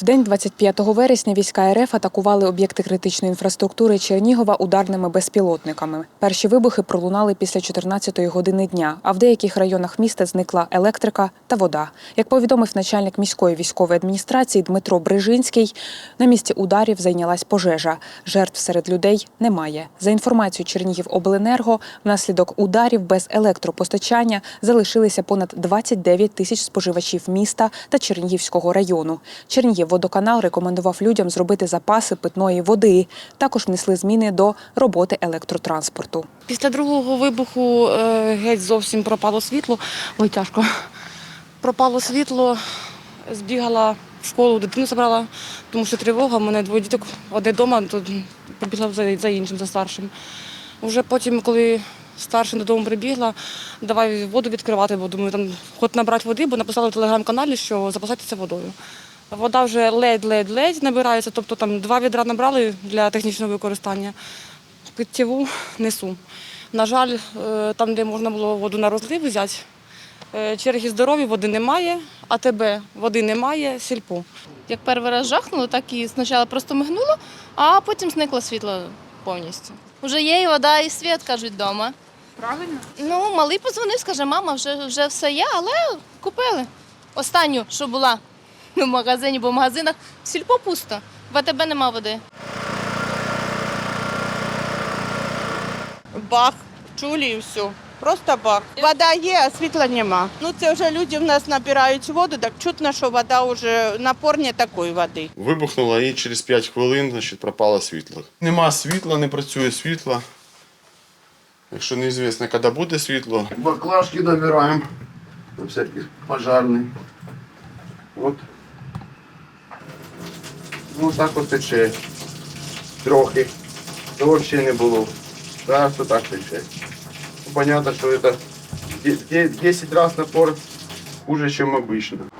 В день 25 вересня війська РФ атакували об'єкти критичної інфраструктури Чернігова ударними безпілотниками. Перші вибухи пролунали після 14-ї години дня, а в деяких районах міста зникла електрика та вода. Як повідомив начальник міської військової адміністрації Дмитро Брижинський, на місці ударів зайнялась пожежа. Жертв серед людей немає. За інформацією Чернігівобленерго, внаслідок ударів без електропостачання залишилися понад 29 тисяч споживачів міста та Чернігівського району. Чернігівводоканал рекомендував людям зробити запаси питної води. Також внесли зміни до роботи електротранспорту. Після другого вибуху е, геть зовсім пропало світло. Ой, тяжко. Пропало світло, збігала в школу, дитину забрала, тому що тривога, в мене двоє діток, одне вдома, то побігла за, іншим, за старшим. Вже потім, коли старшим додому прибігла, давай воду відкривати, бо думаю, там хоч набрати води, бо написали в телеграм-каналі, що запасайтеся водою. Вода вже ледь-ледь-ледь набирається, тобто там два відра набрали для технічного використання питтєву несу. На жаль, е, там, де можна було воду на розлив взяти, е, черги здорові, води немає, а тебе води немає, сільпо. Як перший раз жахнуло, так і спочатку просто мигнуло, а потім зникло світло повністю. Уже є і вода, і світ, кажуть, вдома. Правильно? Ну, малий подзвонив, скаже, мама, вже, вже все є, але купили. Останню, що була в магазині, бо в магазинах сільпо пусто, в АТБ нема води. бах, чулі і все. Просто бах. Вода є, а світла нема. Ну це вже люди в нас набирають воду, так чутно, що вода вже напор не такої води. Вибухнуло і через 5 хвилин значить, пропало світло. Нема світла, не працює світло. Якщо неізвісно, коли буде світло. Баклажки набираємо на всякий пожарний. От. Ну так от тече. Трохи. Того взагалі не було. Зараз отак так тече. Ну, Понятно, що це 10 разів напор хуже, ніж обычно.